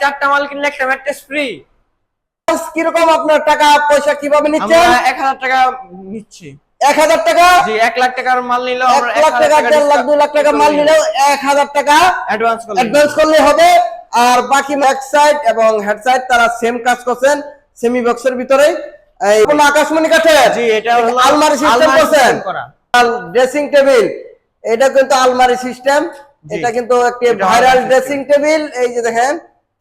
চারটা মাল কিনলে একটা ম্যাট্রেস ফ্রি কীরকম আপনার টাকা পয়সা কীভাবে নিচ্ছেন? এক হাজার টাকা নিচ্ছি। এক হাজার টাকা? জি এক লাখ টাকার মাল এক লাখ টাকা দেড় লাখ দুই লাখ টাকা মাল নিলেও এক হাজার টাকা। অ্যাডভান্স করলে অ্যাডভান্স করলে হবে। আর বাকি ব্যাক সাইড এবং হেড সাইড তারা সেম কাজ করছেন সেমি বক্সের ভিতরে। এই কোনো আকাশমণি কাঠে জি এটা হলো আলমারি সিস্টেম করছেন। ড্রেসিং টেবিল এটা কিন্তু আলমারি সিস্টেম। এটা কিন্তু একটি ভাইরাল ড্রেসিং টেবিল এই যে দেখেন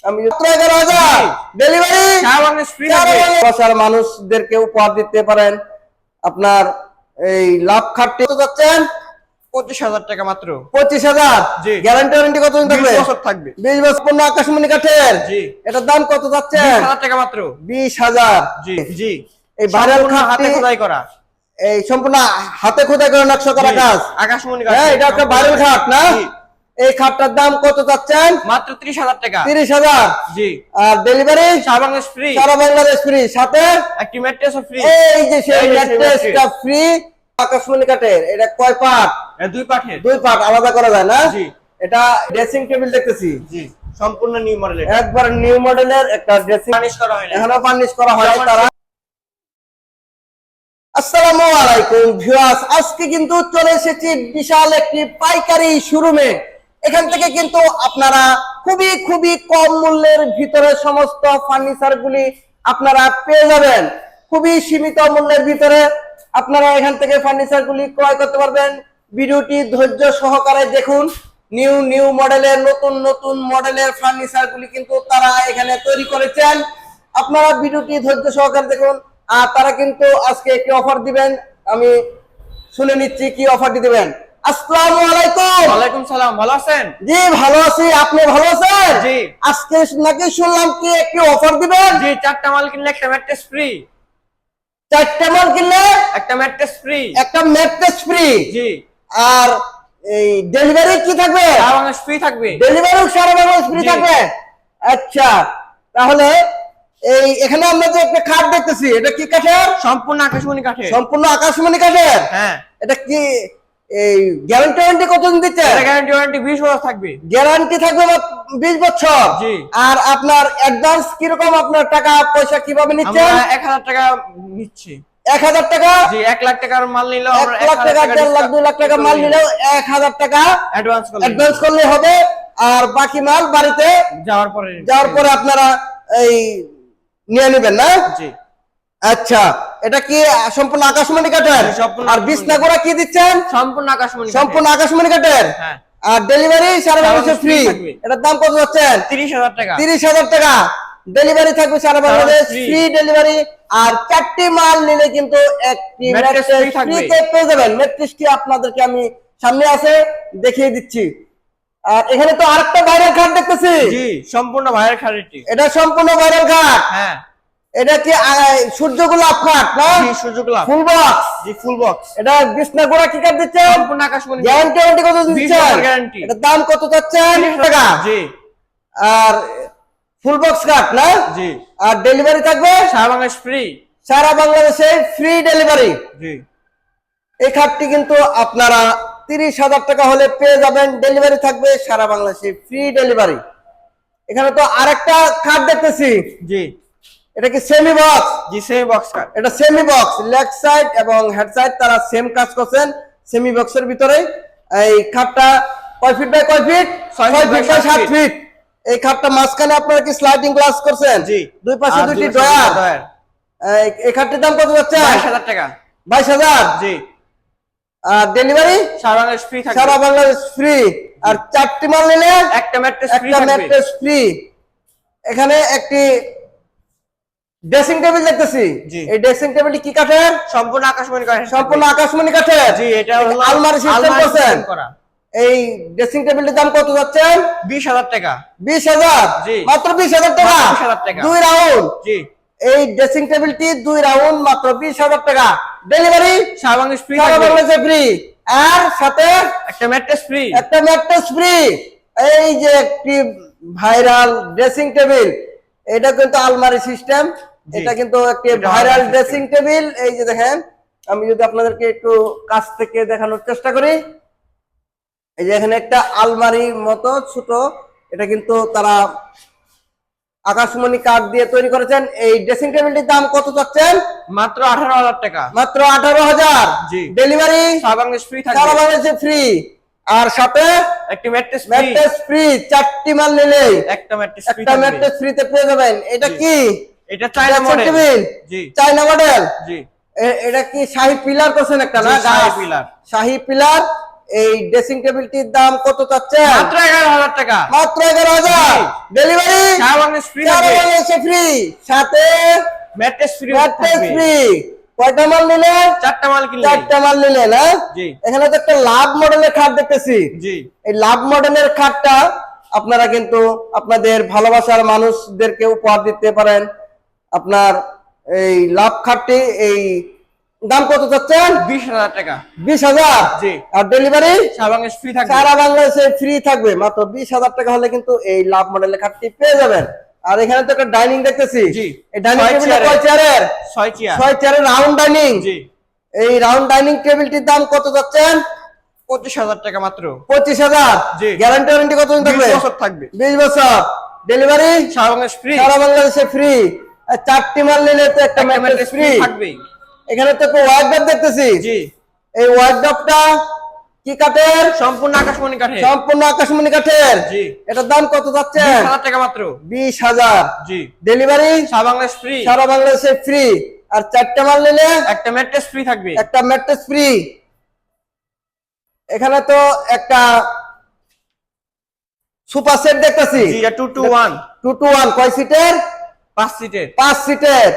আমি মাত্র এগারো হাজার ডেলিভারি মানুষদেরকে উপহার দিতে পারেন। আপনার এই লাভ খাটটি কত যাচ্ছেন? পঁচিশ হাজার টাকা মাত্র। পঁচিশ হাজার? গ্যারান্টি ওয়ারেন্টি কত বিশ থাকবে? বছর থাকবে। বিশ বছর পূর্ণ আকাশমণি কাঠের। এটার দাম কত বিশ হাজার টাকা মাত্র। বিশ হাজার। জি জি। এই ভাইরাল হাতে খোদাই করা। এই সম্পূর্ণ হাতে খোদাই করে নকশা করা। কাজ। আকাশমণি এটা একটা ভাইরাল খাট না। এই খাটটার দাম কত চাচ্ছেন? মাত্র ত্রিশ হাজার টাকা। তিরিশ হাজার? জি। আর ডেলিভারি শাহবাগের ফ্রি সারা বাংলাদেশ ফ্রি সাথে? একটি ম্যাট্রেসও ফ্রি এই যে সেই ম্যাট্রেসটা ফ্রি আকাশমণি কাঠের। এটা কয় পার্ট দুই পাঠের দুই পার্ট আলাদা করা যায় না? জি। এটা ড্রেসিং টেবিল দেখতেছি। জি। সম্পূর্ণ নিউ মডেলের একবার নিউ মডেলের একটা ড্রেসিং ফার্নিশ করা হয় এখনও করা হয় তারা। আসসালামু আলাইকুম ভিউয়ার্স আজকে কিন্তু চলে এসেছি বিশাল একটি পাইকারি শোরুমে এখান থেকে কিন্তু আপনারা খুবই খুবই কম মূল্যের ভিতরে সমস্ত ফার্নিচার গুলি আপনারা পেয়ে যাবেন। খুবই সীমিত মূল্যের ভিতরে আপনারা এখান থেকে ফার্নিচার গুলি ক্রয় করতে পারবেন। ভিডিওটি ধৈর্য সহকারে দেখুন। নিউ নিউ মডেলের, নতুন নতুন মডেলের ফার্নিচার গুলি কিন্তু তারা এখানে তৈরি করেছেন। আপনারা ভিডিওটি ধৈর্য সহকারে দেখুন। আর তারা কিন্তু আজকে একটি অফার দিবেন। আমি শুনে নিচ্ছি কি অফারটি দিবেন। আসসালামু আলাইকুম। ওয়ালাইকুম সালাম ভালো আছেন? জি ভালো আছি। আপনি ভালো আছেন? জি। আজকে নাকি শুনলাম কি একটি অফার দিবেন? জি চারটা মাল কিনলে একটা ম্যাট্রেস ফ্রি চারটা মাল কিনলে একটা ম্যাট্রেস ফ্রি একটা ম্যাট্রেস ফ্রি জি। আর এই ডেলিভারি কি থাকবে? ফ্রি থাকবে। ডেলিভারি সারা বাংলাদেশ ফ্রি থাকবে? আচ্ছা তাহলে এই এখানে আমরা যে একটা খাট দেখতেছি এটা কি কাঠের? সম্পূর্ণ আকাশমণি কাঠে সম্পূর্ণ আকাশমণি কাঠের? হ্যাঁ। এটা কি এই গ্যারান্টি ওয়ারেন্টি কতদিন দিচ্ছে গ্যারান্টি ওয়ারেন্টি বিশ বছর থাকবে। গ্যারান্টি থাকবে বিশ বছর? জি। আর আপনার অ্যাডভান্স কীরকম আপনার টাকা পয়সা কীভাবে নিচ্ছেন? আমরা এক হাজার টাকা নিচ্ছি। এক হাজার টাকা? জি এক লাখ টাকার মাল নিলেও এক আমরা লাখ টাকা দেড় লাখ দুই লাখ টাকা মাল নিলেও এক হাজার টাকা অ্যাডভান্স করলে অ্যাডভান্স করলে হবে। আর বাকি মাল বাড়িতে যাওয়ার পরে যাওয়ার পরে আপনারা এই নিয়ে নেবেন না? জি। আচ্ছা এটা কি সম্পূর্ণ আকাশমণি কাঠের? জি, আর কি দিচ্ছেন? সম্পূর্ণ আকাশমণি সম্পূর্ণ আকাশমণি কাঠের? হ্যাঁ। আর ডেলিভারি সারা বাংলাদেশে ফ্রি এটার দাম কত যাচ্ছেন? তিরিশ হাজার টাকা। তিরিশ হাজার টাকা। ডেলিভারি থাকবে সারা বাংলাদেশ ফ্রি ডেলিভারি আর চারটি মাল নিলে কিন্তু একটি। ফ্রিতে পেয়ে যাবেন। ম্যাট্রেসটি আপনাদেরকে আমি সামনে আছে দেখিয়ে দিচ্ছি। আর এখানে তো আরেকটা ভাইরাল খাট দেখতেছি। সম্পূর্ণ ভাইয়ের খারিটি এটা। সম্পূর্ণ ভাইরাল খাট হ্যাঁ। এটা কি সূর্য গোলাপ খাট না? সুযোগ ফুল বক্স জি ফুল বক্স এটা বিছনা গোড়া কি কাট দিচ্ছে সম্পূর্ণ আকাশমণি। গ্যারান্টি ওয়ারেন্টি কত দিচ্ছেন? বছর এটার দাম কত চাচ্ছেন? টাকা। জি। আর ফুল বক্স কাট না? জি। আর ডেলিভারি থাকবে? শাহবাগের ফ্রি সারা বাংলাদেশে ফ্রি ডেলিভারি জি। এই খাটটি কিন্তু আপনারা তিরিশ হাজার টাকা হলে পেয়ে যাবেন। ডেলিভারি থাকবে সারা বাংলাদেশে ফ্রি ডেলিভারি এখানে তো আরেকটা খাট দেখতেছি। জি। এটা কি সেমি বক্স জি সেম বক্স কাট এটা সেমি বক্স লেগ সাইড এবং হেড সাইড তারা সেম কাজ করছেন সেমি বক্সের ভিতরে। এই খাটটা কয় ফিট বাই কয় ফিট ছয় ফিট বাই সাত ফিট এই খাটটা মাঝখানে আপনারা কি স্লাইডিং গ্লাস করছেন? জি। দুই পাশে দুইটি ডয়ার। এই খাটটির দাম কত যাচ্ছে? বাইশ হাজার টাকা। বাইশ হাজার? জি। আর ডেলিভারি শাহবাগের ফ্রি সারা বাংলাদেশ ফ্রি আর চারটি মাল নিলে একটা ম্যাট্রেস ফ্রি একটা ম্যাট্রেস ফ্রি এখানে একটি ড্রেসিং টেবিল দেখতেছি। এই ড্রেসিং টেবিলটি কি কাঠের? সম্পূর্ণ আকাশমণি কাঠের। সম্পূর্ণ আকাশমণি কাঠের। জি এটা হলো আলমারি সিস্টেম করছেন। এই ড্রেসিং টেবিলটির দাম কত যাচ্ছে? বিশ হাজার টাকা। বিশ হাজার? জি। মাত্র বিশ হাজার টাকা? 20,000 টাকা। দুই রাউন্ড? জি। এই ড্রেসিং টেবিলটি দুই রাউন্ড মাত্র বিশ হাজার টাকা। ডেলিভারি শাহবাগের ফ্রি সারা বাংলাদেশে ফ্রি আর সাথে একটা ম্যাট্রেস ফ্রি একটা ম্যাট্রেস ফ্রি এই যে একটি ভাইরাল ড্রেসিং টেবিল এটা কিন্তু আলমারি সিস্টেম। এটা কিন্তু একটি ভাইরাল ড্রেসিং টেবিল এই যে দেখেন আমি যদি আপনাদেরকে একটু কাছ থেকে দেখানোর চেষ্টা করি। এই যে এখানে একটা আলমারির মতো ছোট এটা কিন্তু তারা আকাশমণি কাঠ দিয়ে তৈরি করেছেন। এই ড্রেসিং টেবিলটির দাম কত চাচ্ছেন? মাত্র আঠারো হাজার টাকা। মাত্র আঠারো হাজার। জি। ডেলিভারি ফ্রি সারা বাংলাদেশে ফ্রি আর সাথে একটি ম্যাট্রেস ফ্রি ম্যাট্রেস ফ্রি চারটি মাল নিলেই একটা ম্যাট্রেস ফ্রি একটা ম্যাট্রেস ফ্রিতে পেয়ে যাবেন। এটা কি? এটা চায়না মডেল জি। চাইনা মডেল জি। এটা কি শাহী পিলার করছেন একটা না? শাহী? পিলার। শাহী পিলার। এই ড্রেসিং টেবিলটির দাম কত চাচ্ছেন? মাত্র এগারো হাজার টাকা। মাত্র এগারো হাজার। জি। ডেলিভারি সারা বাংলাদেশ ফ্রি সারা বাংলাদেশে ফ্রি সাথে ম্যাট্রেস ফ্রি ম্যাট্রেস ফ্রি কয়টা মাল নিলেন? চারটা মাল কিনলে চারটা মাল নিলেন হ্যাঁ? জি। এখানে তো একটা লাভ মডেলের খাট দেখতেছি। জি। এই লাভ মডেলের খাটটা আপনারা কিন্তু আপনাদের ভালোবাসার মানুষদেরকে উপহার দিতে পারেন। আপনার এই লাভ খাটটি এই দাম কত চাচ্ছেন? বিশ হাজার টাকা। বিশ হাজার? জি। আর ডেলিভারি সারা বাংলাদেশ ফ্রি থাকবে। সারা বাংলাদেশে ফ্রি থাকবে। মাত্র বিশ হাজার টাকা হলে কিন্তু এই লাভ মডেলের খাটটি পেয়ে যাবেন। আর এখানে তো একটা ডাইনিং দেখতেছি। এই ডাইনিং ছয় চেয়ারের। কয় চেয়ারের ছয় চেয়ার ছয় চেয়ারের রাউন্ড ডাইনিং জি। এই রাউন্ড ডাইনিং টেবিলটির দাম কত যাচ্ছেন পঁচিশ হাজার টাকা মাত্র। পঁচিশ হাজার। গ্যারান্টি ওয়ারেন্টি কতদিন থাকবে? বিশ বছর থাকবে। বিশ বছর। ডেলিভারি সারা বাংলাদেশ ফ্রি সারা বাংলাদেশে ফ্রি চারটি মাল নিলে তো একটা ম্যাট্রেস ফ্রি থাকবেই। এখানে তো একটা ওয়ার্ডরোব দেখতেছি জি। এই ওয়ার্ডরোবটা কি কাঠের? সম্পূর্ণ আকাশমণি কাঠে সম্পূর্ণ আকাশমণি কাঠের। জি। এটার দাম কত যাচ্ছে? বিশ হাজার টাকা মাত্র। বিশ হাজার। জি। ডেলিভারি সারা বাংলাদেশ ফ্রি সারা বাংলাদেশে ফ্রি আর চারটা মাল নিলে? একটা ম্যাট্রেস ফ্রি থাকবে। একটা ম্যাট্রেস ফ্রি এখানে তো একটা সুপার সেট দেখতেছি। জি two two one two two one কয় সিটের পাঁচ সিটের পাঁচ সিটের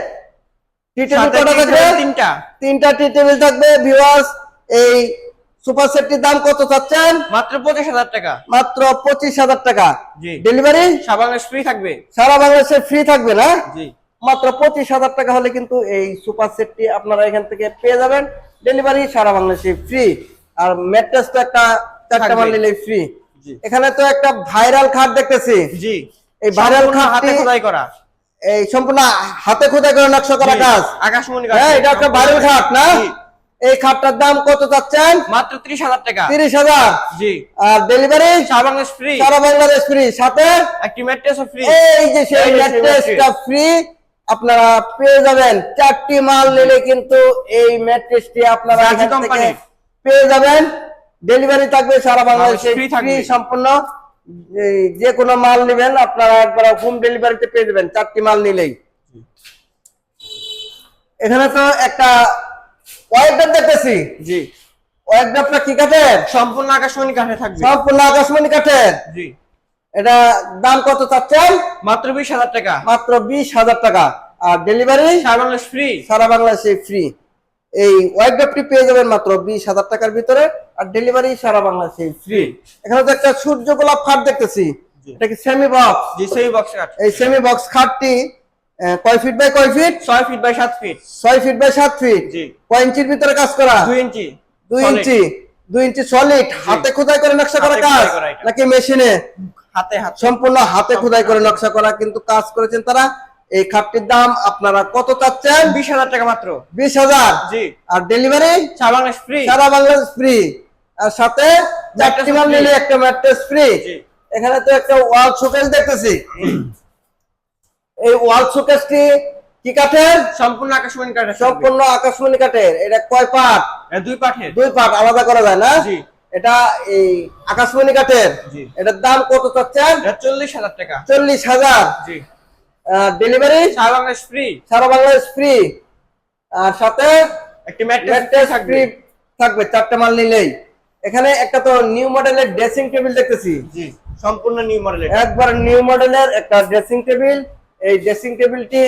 টি টেবিল কটা থাকবে? তিনটা। তিনটা টি টেবিল থাকবে ভিউয়ার্স এই সুপার সেটটির দাম কত চাচ্ছেন? মাত্র পঁচিশ হাজার টাকা। মাত্র পঁচিশ হাজার টাকা। ডেলিভারি সারা বাংলাদেশ ফ্রি থাকবে। সারা বাংলাদেশে ফ্রি থাকবে না? জি। মাত্র পঁচিশ হাজার টাকা হলে কিন্তু এই সুপার সেটটি আপনারা এখান থেকে পেয়ে যাবেন। ডেলিভারি সারা বাংলাদেশে ফ্রি আর ম্যাট্রেস তো একটা চারটা মাল নিলেই ফ্রি এখানে তো একটা ভাইরাল খাট দেখতেছি। জি। এই ভাইরাল সম্পূর্ণ হাতে খোদাই করা। এই সম্পূর্ণ হাতে খোদাই করে নকশা করা কাজ। আকাশমণি হ্যাঁ এটা একটা ভাইরাল খাট না? এই খাটটার দাম কত চাচ্ছেন? মাত্র ত্রিশ হাজার টাকা। তিরিশ হাজার? জি। আর ডেলিভারি সারা বাংলাদেশ ফ্রি সারা বাংলাদেশ ফ্রি সাথে? একটি ম্যাট্রেসও ফ্রি এই যে সেই ম্যাট্রেসটা ফ্রি আপনারা পেয়ে যাবেন। চারটি মাল নিলে কিন্তু এই ম্যাট্রেসটি আপনারা। পেয়ে যাবেন। ডেলিভারি থাকবে সারা বাংলাদেশে। ফ্রি সম্পূর্ণ। যে কোনো মাল নেবেন আপনারা একবার হোম ডেলিভারিতে পেয়ে যাবেন চারটি মাল নিলেই। এখানে তো একটা ওয়াইডার দেখতেছি। জি। ওয়াইডারটা কি কাঠের? সম্পূর্ণ আকাশমণি কাঠে থাকবে। সম্পূর্ণ আকাশমণি কাঠের। জি। এটা দাম কত চাচ্ছেন? মাত্র বিশ হাজার টাকা। মাত্র বিশ হাজার টাকা। আর ডেলিভারি সারা বাংলাদেশ ফ্রি সারা বাংলাদেশে ফ্রি এই ওয়াইড্রপটি পেয়ে যাবেন মাত্র বিশ হাজার টাকার ভিতরে। আর ডেলিভারি সারা বাংলাদেশে ফ্রি এখানে তো একটা সূর্য গোলাপ খাট দেখতেছি। এটা কি সেমি বক্স জি সেই বক্স কাঠ এই সেমি বক্স খাটটি কয় ফিট বাই কয় ফিট ছয় ফিট বাই সাত ফিট ছয় ফিট বাই সাত ফিট জি। কয় ইঞ্চির ভিতরে কাজ করা? দুই ইঞ্চি দুই ইঞ্চি দুই ইঞ্চি সলিড হাতে খোদাই করে নকশা করা কাজ। নাকি মেশিনে হাতে হাতে। সম্পূর্ণ হাতে খোদাই করে নকশা করা কিন্তু কাজ করেছেন তারা এই খাটটির দাম আপনারা কত চাচ্ছেন? বিশ হাজার টাকা মাত্র। বিশ হাজার? জি। আর ডেলিভারি সারা বাংলাদেশ ফ্রি সারা বাংলাদেশ ফ্রি আর সাথে চারটি নিলে একটা ম্যাট্রেস ফ্রি এখানে তো একটা ওয়াল শোকেস দেখতেছি। এই ওয়াল শোকেসটি কি কাঠের? সম্পূর্ণ আকাশমণি কাঠে থাকবে। সম্পূর্ণ আকাশমণি কাঠের। এটা কয় এটা দুই পাঠের দুই পার্ট আলাদা করা যায় না? জি। এটা এই আকাশমণি কাঠের। জি। এটার দাম কত চাচ্ছেন? চল্লিশ হাজার টাকা। চল্লিশ হাজার। জি। ডেলিভারি সারা বাংলাদেশ ফ্রি সারা বাংলাদেশ ফ্রি আর সাথে একটি ম্যাট্রেস থাকবে। থাকবে চারটে মাল নিলেই। এখানে একটা তো নিউ মডেলের ড্রেসিং টেবিল দেখতেছি। জি সম্পূর্ণ নিউ মডেলের একবার নিউ মডেলের একটা ড্রেসিং টেবিল এই ড্রেসিং টেবিলটি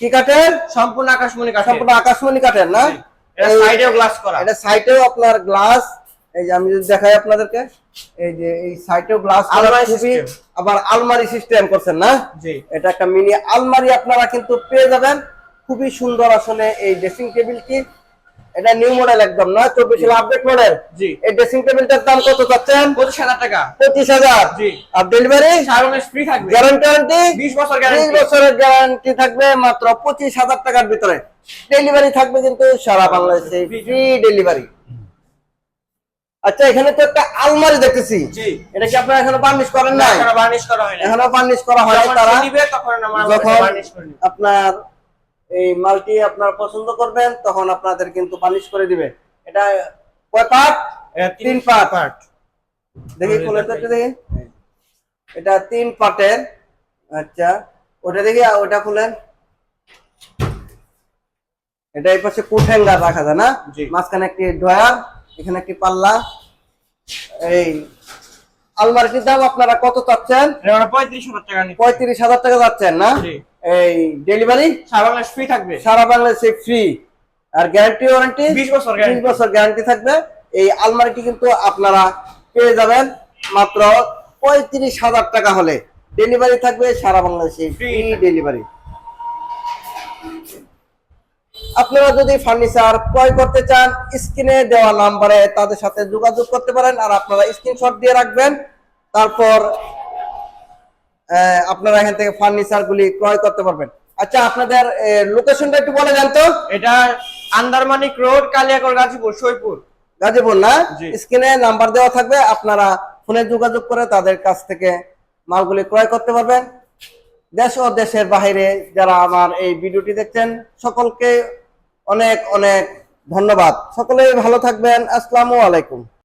কি কাঠের? সম্পূর্ণ আকাশমণি কাঠে সম্পূর্ণ আকাশমণি কাঠের না? এটা সাইডেও গ্লাস করা। এটা সাইটেও আপনার গ্লাস এই যে আমি যদি দেখাই আপনাদেরকে এই যে এই সাইটেও গ্লাস আলমারি খুবই আবার আলমারি সিস্টেম করছেন না? জি। এটা একটা মিনি আলমারি আপনারা কিন্তু পেয়ে যাবেন। খুবই সুন্দর আসলে এই ড্রেসিং টেবিলটি এটা নিউ মডেল একদম না? চব্বিশ সালে আপডেট মডেল জি। এই ড্রেসিং টেবিলটার দাম কত চাচ্ছেন? পঁচিশ হাজার টাকা। পঁচিশ হাজার। জি। আর ডেলিভারি ফ্রি থাকবে। গ্যারান্টি বিশ বছর বিশ বছরের গ্যারান্টি থাকবে মাত্র পঁচিশ হাজার টাকার ভিতরে। ডেলিভারি থাকবে কিন্তু সারা বাংলাদেশে ফ্রি ডেলিভারি আচ্ছা এখানে তো একটা আলমারি দেখতেছি। এটা কি আপনারা এখনও বার্নিশ করেন না এখনও বার্নিশ করা হয়নি এখনও বার্নিশ করা হয় তারা তখন আপনার এই মালটি আপনার পছন্দ করবেন তখন আপনাদের কিন্তু বার্নিশ করে দিবে। এটা কয় পার্ট তিন পার্ট পার্ট দেখি খুলে তো দেখি। এটা তিন পার্টের আচ্ছা ওটা দেখি ওটা খুলেন। এটা এই পাশে কোট হ্যাঙ্গার রাখা যায় না? মাঝখানে একটি ড্রয়ার। এখানে একটি পাল্লা। এই আলমারিটির দাম আপনারা কত চাচ্ছেন? পঁয়ত্রিশ হাজার টাকা নিচ্ছি। পঁয়ত্রিশ হাজার টাকা যাচ্ছেন না? এই ডেলিভারি? সারা বাংলাদেশ ফ্রি থাকবে। সারা বাংলাদেশে ফ্রি আর গ্যারান্টি ওয়ারেন্টি 20 বছর বিশ বছর গ্যারান্টি থাকবে। এই আলমারিটি কিন্তু আপনারা পেয়ে যাবেন মাত্র পঁয়ত্রিশ হাজার টাকা হলে। ডেলিভারি থাকবে সারা বাংলাদেশে ফ্রি ডেলিভারি আপনারা যদি ফার্নিচার ক্রয় করতে চান স্ক্রিনে দেওয়া নাম্বারে তাদের সাথে যোগাযোগ করতে পারেন আর আপনারা স্ক্রিনশট দিয়ে রাখবেন। তারপর আপনারা এখান থেকে ফার্নিচার গুলি ক্রয় করতে পারবেন। আচ্ছা আপনাদের লোকেশনটা একটু বলে দেন তো। এটা আন্দারমানিক রোড কালিয়াকর গাজীপুর সৈপুর। গাজীপুর না। স্ক্রিনে নাম্বার দেওয়া থাকবে আপনারা ফোনে যোগাযোগ করে তাদের কাছ থেকে মালগুলি ক্রয় করতে পারবেন। দেশ ও দেশের বাইরে যারা আমার এই ভিডিওটি দেখছেন সকলকে অনেক অনেক ধন্যবাদ। সকলেই ভালো থাকবেন। আসসালামু আলাইকুম।